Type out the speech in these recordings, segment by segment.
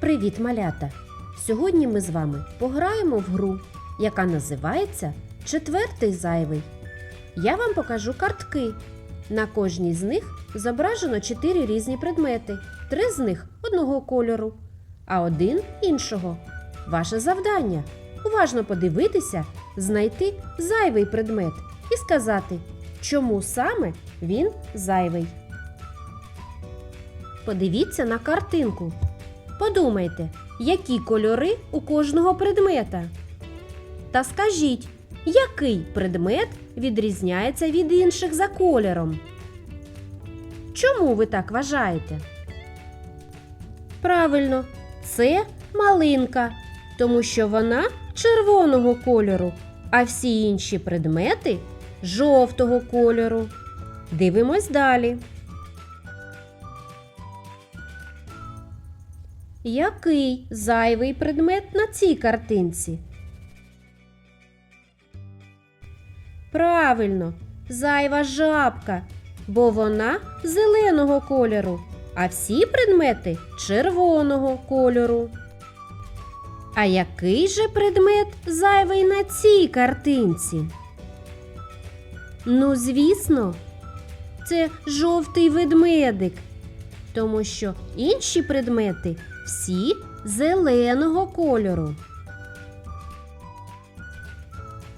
Привіт, малята! Сьогодні ми з вами пограємо в гру, яка називається Четвертий зайвий. Я вам покажу картки. На кожній з них зображено чотири різні предмети. Три з них одного кольору, а один іншого. Ваше завдання уважно подивитися, знайти зайвий предмет і сказати, чому саме він зайвий. Подивіться на картинку. Подумайте, які кольори у кожного предмета. Та скажіть, який предмет відрізняється від інших за кольором? Чому ви так вважаєте? Правильно, це малинка, тому що вона червоного кольору, а всі інші предмети жовтого кольору. Дивимось далі. Який зайвий предмет на цій картинці? Правильно, зайва жабка, бо вона зеленого кольору, а всі предмети червоного кольору. А який же предмет зайвий на цій картинці? Ну, звісно, це жовтий ведмедик, тому що інші предмети всі зеленого кольору.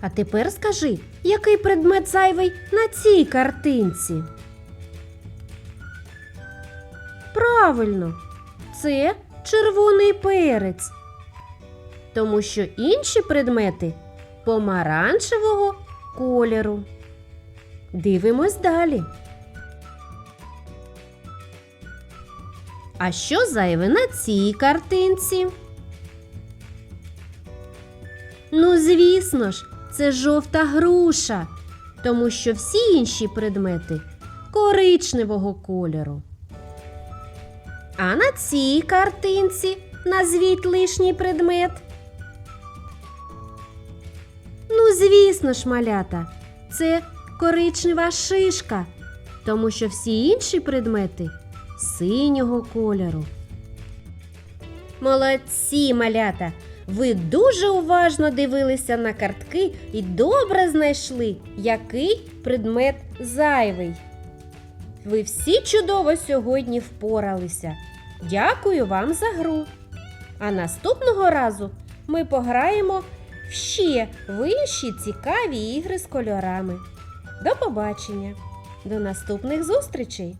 А тепер скажи, який предмет зайвий на цій картинці? Правильно, це червоний перець. Тому що інші предмети помаранчевого кольору. Дивимось далі. А що зайве на цій картинці? Ну, звісно ж, це жовта груша, тому що всі інші предмети коричневого кольору. А на цій картинці назвіть лишній предмет. Ну, звісно ж, малята, це коричнева шишка, тому що всі інші предмети синього кольору. Молодці, малята! Ви дуже уважно дивилися на картки і добре знайшли, який предмет зайвий. Ви всі чудово сьогодні впоралися. Дякую вам за гру. А наступного разу ми пограємо в ще в інші цікаві ігри з кольорами. До побачення! До наступних зустрічей!